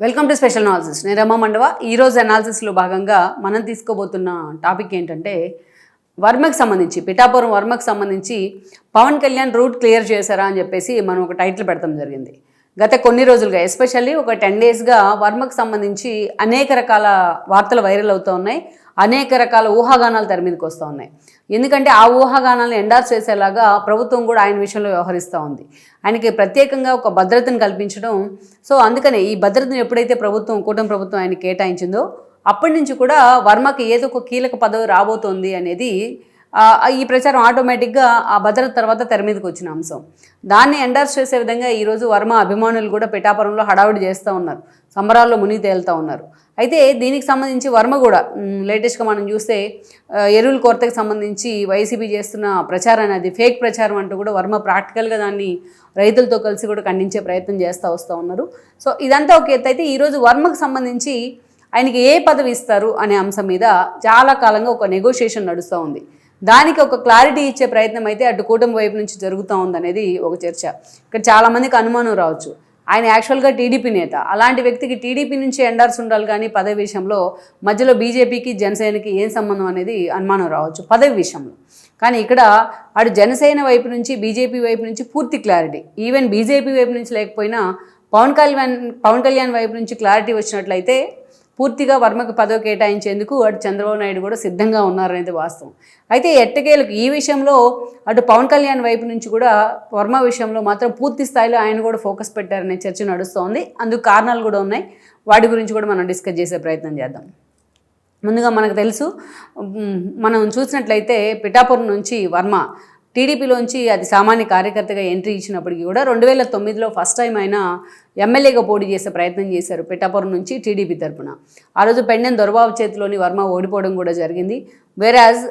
Welcome to special analysis. నేను రమ్మ మండవ. ఈరోజు అనాలిసిస్లో భాగంగా మనం తీసుకోబోతున్న టాపిక్ ఏంటంటే వర్మకు సంబంధించి పిఠాపురం వర్మకు సంబంధించి పవన్ కళ్యాణ్ రూట్ క్లియర్ చేశారా అని చెప్పేసి మనం ఒక టైటిల్ పెడతాం జరిగింది. గత కొన్ని రోజులుగా ఎస్పెషల్లీ ఒక టెన్ డేస్గా వర్మకు సంబంధించి అనేక రకాల వార్తలు వైరల్ అవుతూ ఉన్నాయి. అనేక రకాల ఊహాగానాలు తెర మీదకి వస్తూ ఉన్నాయి. ఎందుకంటే ఆ ఊహాగానాలను ఎండార్స్ చేసేలాగా ప్రభుత్వం కూడా ఆయన విషయంలో వ్యవహరిస్తూ ఉంది. ఆయనకి ప్రత్యేకంగా ఒక భద్రతను కల్పించడం. సో అందుకనే ఈ భద్రతను ఎప్పుడైతే ప్రభుత్వం కూటమి ప్రభుత్వం ఆయన కేటాయించిందో అప్పటి నుంచి కూడా వర్మకి ఏదో ఒక కీలక పదవి రాబోతోంది అనేది ఈ ప్రచారం ఆటోమేటిక్గా ఆ భద్రత తర్వాత తెర మీదకి వచ్చిన అంశం. దాన్ని ఎండర్స్ చేసే విధంగా ఈరోజు వర్మ అభిమానులు కూడా పిఠాపురంలో హడావుడి చేస్తూ ఉన్నారు. సంబరాల్లో మునిగి తేలుతూ ఉన్నారు. అయితే దీనికి సంబంధించి వర్మ కూడా లేటెస్ట్గా మనం చూస్తే ఎరువుల కొరతకు సంబంధించి వైసీపీ చేస్తున్న ప్రచారాన్ని అది ఫేక్ ప్రచారం అంటూ కూడా వర్మ ప్రాక్టికల్గా దాన్ని రైతులతో కలిసి కూడా ఖండించే ప్రయత్నం చేస్తూ వస్తూ ఉన్నారు. సో ఇదంతా ఒక ఎత్తు. అయితే ఈరోజు వర్మకు సంబంధించి ఆయనకి ఏ పదవి ఇస్తారు అనే అంశం మీద చాలా కాలంగా ఒక నెగోషియేషన్ నడుస్తూ ఉంది. దానికి ఒక క్లారిటీ ఇచ్చే ప్రయత్నం అయితే అటు కూటమి వైపు నుంచి జరుగుతూ ఉందనేది ఒక చర్చ. ఇక్కడ చాలామందికి అనుమానం రావచ్చు. ఆయన యాక్చువల్గా టీడీపీ నేత. అలాంటి వ్యక్తికి టీడీపీ నుంచి ఎండార్స్ ఉండాలి కానీ పదవి విషయంలో మధ్యలో బీజేపీకి జనసేనకి ఏం సంబంధం అనేది అనుమానం రావచ్చు పదవి విషయంలో. కానీ ఇక్కడ అటు జనసేన వైపు నుంచి బీజేపీ వైపు నుంచి పూర్తి క్లారిటీ. ఈవెన్ బీజేపీ వైపు నుంచి లేకపోయినా పవన్ కళ్యాణ్ పవన్ కళ్యాణ్ వైపు నుంచి క్లారిటీ వచ్చినట్లయితే పూర్తిగా వర్మకు పదవి కేటాయించేందుకు అటు చంద్రబాబు నాయుడు కూడా సిద్ధంగా ఉన్నారనేది వాస్తవం. అయితే ఎట్టకేలకు ఈ విషయంలో అటు పవన్ కళ్యాణ్ వైపు నుంచి కూడా వర్మ విషయంలో మాత్రం పూర్తి స్థాయిలో ఆయన కూడా ఫోకస్ పెట్టారనే చర్చ నడుస్తోంది. అందుకు కారణాలు కూడా ఉన్నాయి. వాటి గురించి కూడా మనం డిస్కస్ చేసే ప్రయత్నం చేద్దాం. ముందుగా మనకు తెలుసు మనం చూసినట్లయితే పిఠాపురం నుంచి వర్మ టీడీపీలోంచి అది సామాన్య కార్యకర్తగా ఎంట్రీ ఇచ్చినప్పటికీ కూడా రెండు వేల తొమ్మిదిలో ఫస్ట్ టైం ఆయన ఎమ్మెల్యేగా పోటీ చేసే ప్రయత్నం చేశారు పిఠాపురం నుంచి టీడీపీ తరపున. ఆ రోజు పెండెం దొరబాబు చేతిలోని వర్మ ఓడిపోవడం కూడా జరిగింది. వేరాజ్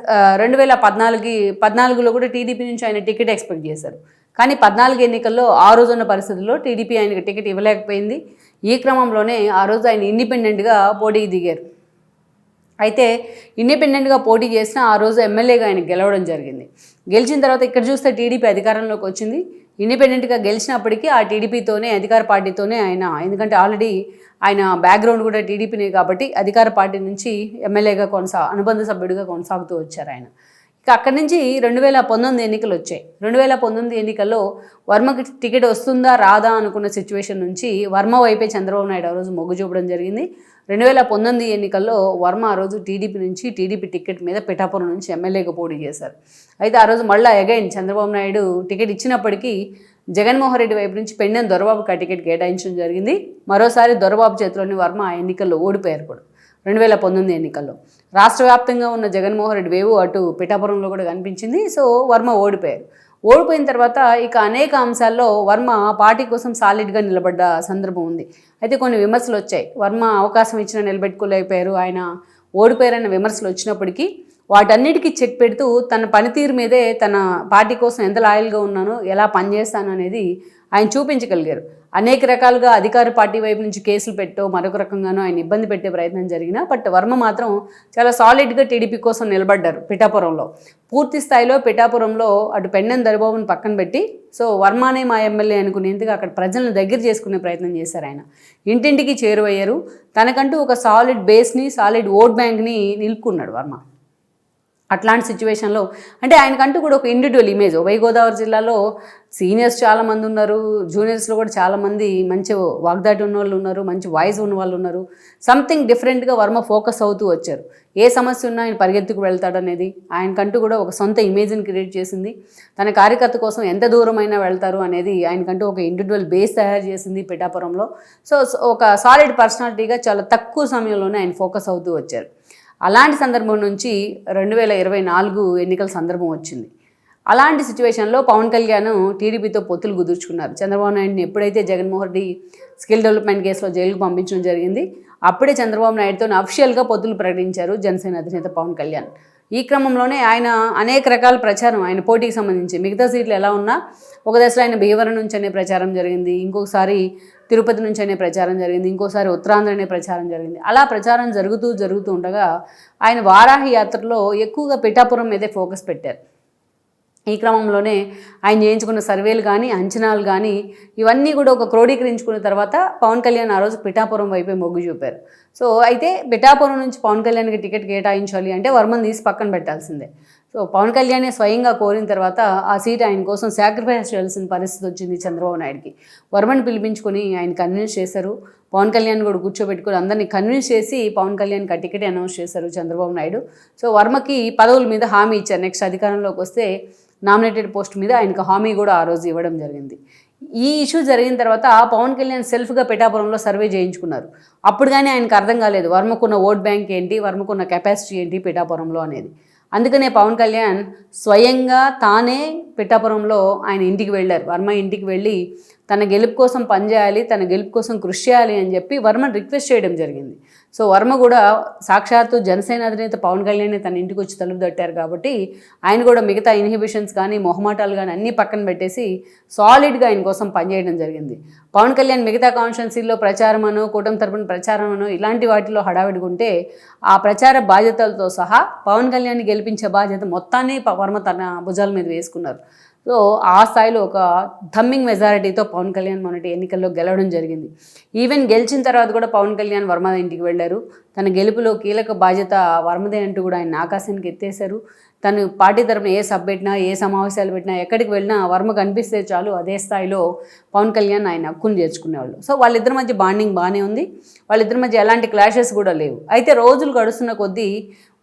రెండు వేల పద్నాలుగు పద్నాలుగులో కూడా టీడీపీ నుంచి ఆయన టికెట్ ఎక్స్పెక్ట్ చేశారు. కానీ పద్నాలుగు ఎన్నికల్లో ఆ రోజున్న పరిస్థితుల్లో టీడీపీ ఆయనకు టికెట్ ఇవ్వలేకపోయింది. ఈ క్రమంలోనే ఆ రోజు ఆయన ఇండిపెండెంట్గా పోటీకి దిగారు. అయితే ఇండిపెండెంట్గా పోటీ చేసిన ఆ రోజు ఎమ్మెల్యేగా ఆయన గెలవడం జరిగింది. గెలిచిన తర్వాత ఇక్కడ చూస్తే టీడీపీ అధికారంలోకి వచ్చింది. ఇండిపెండెంట్గా గెలిచినప్పటికీ ఆ టీడీపీతోనే అధికార పార్టీతోనే ఆయన ఎందుకంటే ఆల్రెడీ ఆయన బ్యాక్గ్రౌండ్ కూడా టీడీపీనే కాబట్టి అధికార పార్టీ నుంచి ఎమ్మెల్యేగా కొనసా అనుబంధ సభ్యుడిగా కొనసాగుతూ వచ్చారు ఆయన. ఇక అక్కడి నుంచి రెండు వేల పంతొమ్మిది ఎన్నికలు వచ్చాయి. రెండు వేల పంతొమ్మిది ఎన్నికల్లో వర్మకి టికెట్ వస్తుందా రాదా అనుకున్న సిచ్యువేషన్ నుంచి వర్మ వైపే చంద్రబాబు నాయుడు ఆ రోజు మొగ్గు చూపడం జరిగింది. రెండు వేల పంతొమ్మిది ఎన్నికల్లో వర్మ ఆ రోజు టీడీపీ నుంచి టీడీపీ టికెట్ మీద పిఠాపురం నుంచి ఎమ్మెల్యేగా పోటీ చేశారు. అయితే ఆ రోజు మళ్ళీ అగైన్ చంద్రబాబు నాయుడు టికెట్ ఇచ్చినప్పటికీ జగన్మోహన్ రెడ్డి వైపు నుంచి పెండెం దొరబాబుకి ఆ టికెట్ కేటాయించడం జరిగింది. మరోసారి దొరబాబు చేతిలోని వర్మ ఆ ఎన్నికల్లో ఓడిపోయారు కూడా రెండు వేల పంతొమ్మిది ఎన్నికల్లో. రాష్ట్ర వ్యాప్తంగా ఉన్న జగన్మోహన్ రెడ్డి వేవు అటు పిఠాపురంలో కూడా కనిపించింది. సో వర్మ ఓడిపోయారు. ఓడిపోయిన తర్వాత ఇక అనేక అంశాల్లో వర్మ పార్టీ కోసం సాలిడ్గా నిలబడ్డ సందర్భం ఉంది. అయితే కొన్ని విమర్శలు వచ్చాయి. వర్మ అవకాశం ఇచ్చినా నిలబెట్టుకోలేకపోయారు. ఆయన ఓడిపోయారన్న విమర్శలు వచ్చినప్పటికీ వాటన్నిటికీ చెక్ పెడుతూ తన పనితీరు మీదే తన పార్టీ కోసం ఎంత లాయల్గా ఉన్నానో ఎలా పనిచేస్తాను అనేది ఆయన చూపించగలిగారు. అనేక రకాలుగా అధికార పార్టీ వైపు నుంచి కేసులు పెట్టో మరొక రకంగానో ఆయన ఇబ్బంది పెట్టే ప్రయత్నం జరిగినా బట్ వర్మ మాత్రం చాలా సాలిడ్గా టీడీపీ కోసం నిలబడ్డారు పిఠాపురంలో. పూర్తి స్థాయిలో పిఠాపురంలో అటు పెండెం దరిబాబుని పక్కన పెట్టి సో వర్మానే మా ఎమ్మెల్యే అనుకునేందుకు అక్కడ ప్రజలను దగ్గర చేసుకునే ప్రయత్నం చేశారు ఆయన. ఇంటింటికి చేరువయ్యారు. తనకంటూ ఒక సాలిడ్ బేస్ని సాలిడ్ ఓట్ బ్యాంక్ని నిలుపుకున్నాడు వర్మ. అట్లాంటి సిచ్యువేషన్లో అంటే ఆయనకంటూ కూడా ఒక ఇండివిజువల్ ఇమేజ్ ఉభయ గోదావరి జిల్లాలో సీనియర్స్ చాలామంది ఉన్నారు జూనియర్స్లో కూడా చాలామంది మంచి వాగ్దాటి ఉన్న వాళ్ళు ఉన్నారు మంచి వాయిస్ ఉన్న వాళ్ళు ఉన్నారు సంథింగ్ డిఫరెంట్గా వర్మ ఫోకస్ అవుతూ వచ్చారు. ఏ సమస్య ఉన్నా ఆయన పరిగెత్తుకు వెళ్తాడు అనేది ఆయనకంటూ కూడా ఒక సొంత ఇమేజ్ని క్రియేట్ చేసింది. తన కార్యకర్త కోసం ఎంత దూరమైనా వెళ్తారు అనేది ఆయనకంటూ ఒక ఇండివిజువల్ బేస్ తయారు చేసింది పిఠాపురంలో. సో ఒక సాలిడ్ పర్సనాలిటీగా చాలా తక్కువ సమయంలోనే ఆయన ఫోకస్ అవుతూ వచ్చారు. అలాంటి సందర్భం నుంచి రెండు వేల ఇరవై నాలుగు ఎన్నికల సందర్భం వచ్చింది. అలాంటి సిచ్యువేషన్లో పవన్ కళ్యాణ్ టీడీపీతో పొత్తులు కుదుర్చుకున్నారు చంద్రబాబు నాయుడిని ఎప్పుడైతే జగన్మోహన్ రెడ్డి స్కిల్ డెవలప్మెంట్ కేసులో జైలుకు పంపించడం జరిగింది అప్పుడే చంద్రబాబు నాయుడుతో అఫిషియల్గా పొత్తులు ప్రకటించారు జనసేన అధినేత పవన్ కళ్యాణ్. ఈ క్రమంలోనే ఆయన అనేక రకాల ప్రచారం ఆయన పోటీకి సంబంధించి మిగతా సీట్లు ఎలా ఉన్నా ఒక దశలో ఆయన భీవరం నుంచి అనే ప్రచారం జరిగింది. ఇంకొకసారి తిరుపతి నుంచి అనే ప్రచారం జరిగింది ఇంకోసారి ఉత్తరాంధ్ర అనే ప్రచారం జరిగింది. అలా ప్రచారం జరుగుతూ జరుగుతూ ఉండగా ఆయన వారాహి యాత్రలో ఎక్కువగా పిఠాపురం మీదే ఫోకస్ పెట్టారు. ఈ క్రమంలోనే ఆయన చేయించుకున్న సర్వేలు కానీ అంచనాలు కానీ ఇవన్నీ కూడా ఒక క్రోడీకరించుకున్న తర్వాత పవన్ కళ్యాణ్ ఆ రోజు పిఠాపురం వైపే మొగ్గు చూపారు. సో అయితే పిఠాపురం నుంచి పవన్ కళ్యాణ్కి టికెట్ కేటాయించాలి అంటే వర్మని తీసి పక్కన పెట్టాల్సిందే. సో పవన్ కళ్యాణే స్వయంగా కోరిన తర్వాత ఆ సీట్ ఆయన కోసం సాక్రిఫైస్ చేయాల్సిన పరిస్థితి వచ్చింది చంద్రబాబు నాయుడుకి. వర్మని పిలిపించుకొని ఆయన కన్విన్స్ చేశారు. పవన్ కళ్యాణ్ కూడా కూర్చోబెట్టుకుని అందరినీ కన్విన్స్ చేసి పవన్ కళ్యాణ్కి ఆ టికెట్ అనౌన్స్ చేశారు చంద్రబాబు నాయుడు. సో వర్మకి పదవుల మీద హామీ ఇచ్చారు. నెక్స్ట్ అధికారంలోకి వస్తే నామినేటెడ్ పోస్ట్ మీద ఆయనకు హామీ కూడా ఆ రోజు ఇవ్వడం జరిగింది. ఈ ఇష్యూ జరిగిన తర్వాత పవన్ కళ్యాణ్ సెల్ఫ్గా పిఠాపురంలో సర్వే చేయించుకున్నారు. అప్పుడు కానీ ఆయనకు అర్థం కాలేదు. వర్మకున్న ఓట్ బ్యాంక్ ఏంటి? వర్మకున్న కెపాసిటీ ఏంటి పిఠాపురంలో అనేది. అందుకనే పవన్ కళ్యాణ్ స్వయంగా తానే పిఠాపురంలో ఆయన ఇంటికి వెళ్ళారు. వర్మ ఇంటికి వెళ్ళి తన గెలుపు కోసం పనిచేయాలి తన గెలుపు కోసం కృషి చేయాలి అని చెప్పి వర్మను రిక్వెస్ట్ చేయడం జరిగింది. సో వర్మ కూడా సాక్షాత్తు జనసేన అధినేత పవన్ కళ్యాణ్ తన ఇంటికి వచ్చి తలుపు తట్టారు కాబట్టి ఆయన కూడా మిగతా ఇన్హిబిషన్స్ కానీ మొహమాటాలు కానీ అన్నీ పక్కన పెట్టేసి సాలిడ్గా ఆయన కోసం పనిచేయడం జరిగింది. పవన్ కళ్యాణ్ మిగతా కాన్స్టిట్యున్సీల్లో ప్రచారమను కూటమి తరపున ప్రచారమను ఇలాంటి వాటిలో హడావిడిగుంటే ఆ ప్రచార బాధ్యతలతో సహా పవన్ కళ్యాణ్ గెలిపించే బాధ్యత మొత్తాన్ని ప- వర్మ తన భుజాల మీద వేసుకున్నారు. సో ఆ స్థాయిలో ఒక థమ్మింగ్ మెజారిటీతో పవన్ కళ్యాణ్ మొన్నటి ఎన్నికల్లో గెలవడం జరిగింది. ఈవెన్ గెలిచిన తర్వాత కూడా పవన్ కళ్యాణ్ వర్మ ఇంటికి వెళ్ళారు. తన గెలుపులో కీలక బాధ్యత వర్మదే అంటూ కూడా ఆయన ఆకాశానికి ఎత్తేశారు. తను పార్టీ తరపున ఏ సభ పెట్టినా ఏ సమావేశాలు పెట్టినా ఎక్కడికి వెళ్ళినా వర్మ కనిపిస్తే చాలు అదే స్థాయిలో పవన్ కళ్యాణ్ ఆయన హక్కును చేర్చుకునేవాళ్ళు. సో వాళ్ళిద్దరి మధ్య బాండింగ్ బాగానే ఉంది. వాళ్ళిద్దరి మధ్య ఎలాంటి క్లాషెస్ కూడా లేవు. అయితే రోజులు గడుస్తున్న కొద్దీ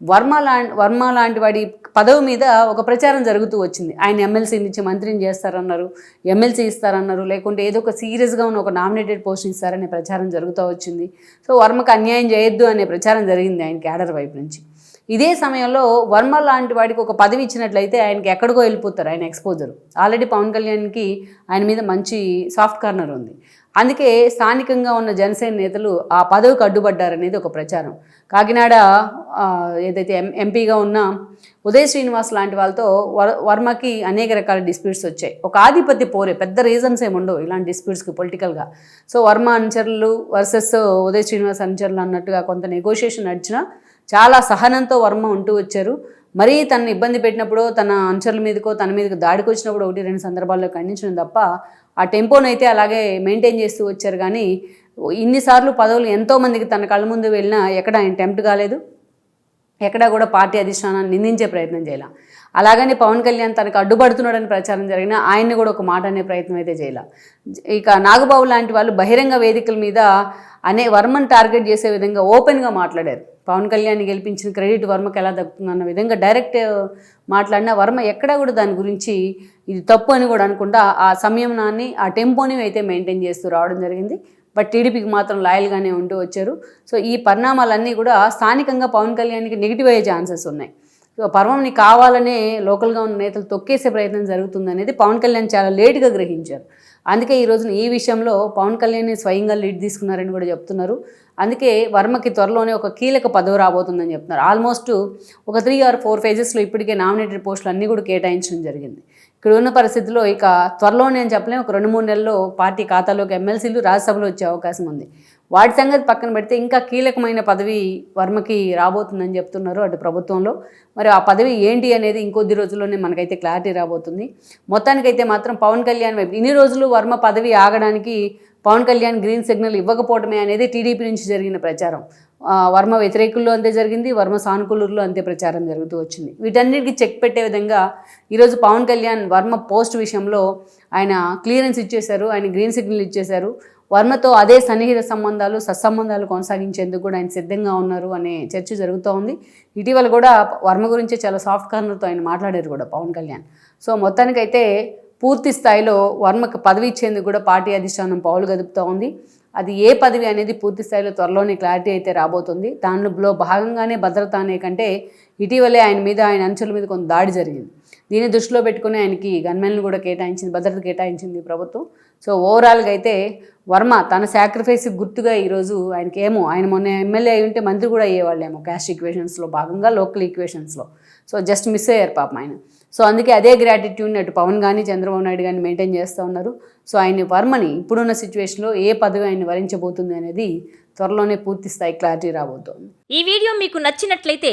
వర్మ లా వర్మ లాంటి వాడి పదవి మీద ఒక ప్రచారం జరుగుతూ వచ్చింది. ఆయన ఎమ్మెల్సీ నుంచి మంత్రిని చేస్తారన్నారు ఎమ్మెల్సీ ఇస్తారన్నారు లేకుంటే ఏదో ఒక సీరియస్గా ఉన్న ఒక నామినేటెడ్ పోస్ట్ ఇస్తారనే ప్రచారం జరుగుతూ వచ్చింది. సో వర్మకు అన్యాయం చేయొద్దు అనే ప్రచారం జరిగింది ఆయన క్యాడర్ వైపు నుంచి. ఇదే సమయంలో వర్మ లాంటి వాడికి ఒక పదవి ఇచ్చినట్లయితే ఆయనకి ఎక్కడికో వెళ్ళిపోతారు ఆయన ఎక్స్పోజర్ ఆల్రెడీ పవన్ కళ్యాణ్కి ఆయన మీద మంచి సాఫ్ట్ కార్నర్ ఉంది. అందుకే స్థానికంగా ఉన్న జనసేన నేతలు ఆ పదవికి అడ్డుపడ్డారనేది ఒక ప్రచారం. కాకినాడ ఏదైతే ఎం ఎంపీగా ఉన్న ఉదయ్ శ్రీనివాస్ లాంటి వాళ్ళతో వర్ వర్మకి అనేక రకాల డిస్ప్యూట్స్ వచ్చాయి. ఒక ఆధిపత్య పోరే పెద్ద రీజన్స్ ఏమి ఉండవు ఇలాంటి డిస్ప్యూట్స్కి పొలిటికల్గా సో వర్మ అనుచరులు వర్సెస్ ఉదయ్ శ్రీనివాస్ అనుచరులు అన్నట్టుగా కొంత నెగోషియేషన్ నడిచినా చాలా సహనంతో వర్మ ఉంటూ వచ్చారు. మరీ తనను ఇబ్బంది పెట్టినప్పుడు తన అనుచరుల మీదకో తన మీదకి దాడికి వచ్చినప్పుడు ఒకటి రెండు సందర్భాల్లో ఖండించడం తప్ప ఆ టెంపోనైతే అలాగే మెయింటైన్ చేస్తూ వచ్చారు. కానీ ఇన్నిసార్లు పదవులు ఎంతోమందికి తన కళ్ళ ముందు వెళ్ళినా ఎక్కడ ఆయన టెంప్ట్ కాలేదు. ఎక్కడా కూడా పార్టీ అధిష్టానాన్ని నిందించే ప్రయత్నం చేయాల. అలాగని పవన్ కళ్యాణ్ తనకు అడ్డుపడుతున్నాడని ప్రచారం జరిగినా ఆయన్ని కూడా ఒక మాట అనే ప్రయత్నం అయితే చేయాల. ఇక నాగబాబు లాంటి వాళ్ళు బహిరంగ వేదికల మీద అనే వర్మను టార్గెట్ చేసే విధంగా ఓపెన్గా మాట్లాడారు. పవన్ కళ్యాణ్ గెలిపించిన క్రెడిట్ వర్మకి ఎలా దక్కుతుందన్న విధంగా డైరెక్ట్ మాట్లాడిన వర్మ ఎక్కడా కూడా దాని గురించి ఇది తప్పు అని కూడా అనుకుంటా ఆ సంయమనాన్ని ఆ టెంపోని అయితే మెయింటైన్ చేస్తూ రావడం జరిగింది. బట్ టీడీపీకి మాత్రం లాయల్గానే ఉంటూ వచ్చారు. సో ఈ పరిణామాలన్నీ కూడా స్థానికంగా పవన్ కళ్యాణ్కి నెగిటివ్ అయ్యే ఛాన్సెస్ ఉన్నాయి. సో పర్వంని కావాలనే లోకల్గా ఉన్న నేతలు తొక్కేసే ప్రయత్నం జరుగుతుంది అనేది పవన్ కళ్యాణ్ చాలా లేటుగా గ్రహించారు. అందుకే ఈ రోజున ఈ విషయంలో పవన్ కళ్యాణ్ స్వయంగా లీడ్ తీసుకున్నారని కూడా చెప్తున్నారు. అందుకే వర్మకి త్వరలోనే ఒక కీలక పదవి రాబోతుందని చెప్తున్నారు. ఆల్మోస్ట్ ఒక త్రీ ఆర్ ఫోర్ ఫేజెస్లో ఇప్పటికే నామినేటెడ్ పోస్టులు అన్నీ కూడా కేటాయించడం జరిగింది. ఇక్కడ ఉన్న పరిస్థితుల్లో ఇక త్వరలోనే అని చెప్పలేము ఒక రెండు మూడు నెలల్లో పార్టీ ఖాతాలోకి ఎమ్మెల్సీలు రాజ్యసభలో వచ్చే అవకాశం ఉంది. వాటి సంగతి పక్కన పెడితే ఇంకా కీలకమైన పదవి వర్మకి రాబోతుందని చెప్తున్నారు అటు ప్రభుత్వంలో. మరి ఆ పదవి ఏంటి అనేది ఇంకొద్ది రోజుల్లోనే మనకైతే క్లారిటీ రాబోతుంది. మొత్తానికైతే మాత్రం పవన్ కళ్యాణ్ వైపు ఇన్ని రోజులు వర్మ పదవి ఆగడానికి పవన్ కళ్యాణ్ గ్రీన్ సిగ్నల్ ఇవ్వకపోవడమే అనేది టీడీపీ నుంచి జరిగిన ప్రచారం. వర్మ వ్యతిరేకుల్లో అంతే జరిగింది వర్మ సానుకూలుల్లో అంతే ప్రచారం జరుగుతూ వచ్చింది. వీటన్నిటికీ చెక్ పెట్టే విధంగా ఈరోజు పవన్ కళ్యాణ్ వర్మ పోస్ట్ విషయంలో ఆయన క్లియరెన్స్ ఇచ్చేశారు ఆయన గ్రీన్ సిగ్నల్ ఇచ్చేశారు. వర్మతో అదే సన్నిహిత సంబంధాలు సత్సంబంధాలు కొనసాగించేందుకు కూడా ఆయన సిద్ధంగా ఉన్నారు అనే చర్చ జరుగుతూ ఉంది. ఇటీవల కూడా వర్మ గురించి చాలా సాఫ్ట్ కార్నర్తో ఆయన మాట్లాడారు కూడా పవన్ కళ్యాణ్. సో మొత్తానికైతే పూర్తి స్థాయిలో వర్మకు పదవి ఇచ్చేందుకు కూడా పార్టీ అధిష్టానం పౌలు గదుపుతూ ఉంది. అది ఏ పదవి అనేది పూర్తి స్థాయిలో త్వరలోనే క్లారిటీ అయితే రాబోతుంది. దానిలో భాగంగానే భద్రత అనే కంటే ఇటీవలే ఆయన మీద ఆయన అంచుల మీద కొంత దాడి జరిగింది. దీన్ని దృష్టిలో పెట్టుకుని ఆయనకి గన్మెన్లు కూడా కేటాయించింది భద్రత కేటాయించింది ప్రభుత్వం. సో ఓవరాల్గా అయితే వర్మ తన సాక్రిఫైస్ గుర్తుగా ఈరోజు ఆయనకి ఏమో ఆయన మొన్న ఎమ్మెల్యే అయి ఉంటే మంత్రి కూడా అయ్యేవాళ్ళేమో క్యాస్ట్ ఈక్వేషన్స్లో భాగంగా లోకల్ ఈక్వేషన్స్లో. సో జస్ట్ మిస్ అయ్యారు పాపం ఆయన. సో అందుకే అదే గ్రాటిట్యూడ్ని అటు పవన్ కానీ చంద్రబాబు నాయుడు కానీ మెయింటైన్ చేస్తూ ఉన్నారు. సో ఆయన వర్మని ఇప్పుడున్న సిచ్యువేషన్లో ఏ పదవి ఆయన వరించబోతుంది అనేది త్వరలోనే పూర్తి స్థాయి క్లారిటీ రాబోతోంది. ఈ వీడియో మీకు నచ్చినట్లయితే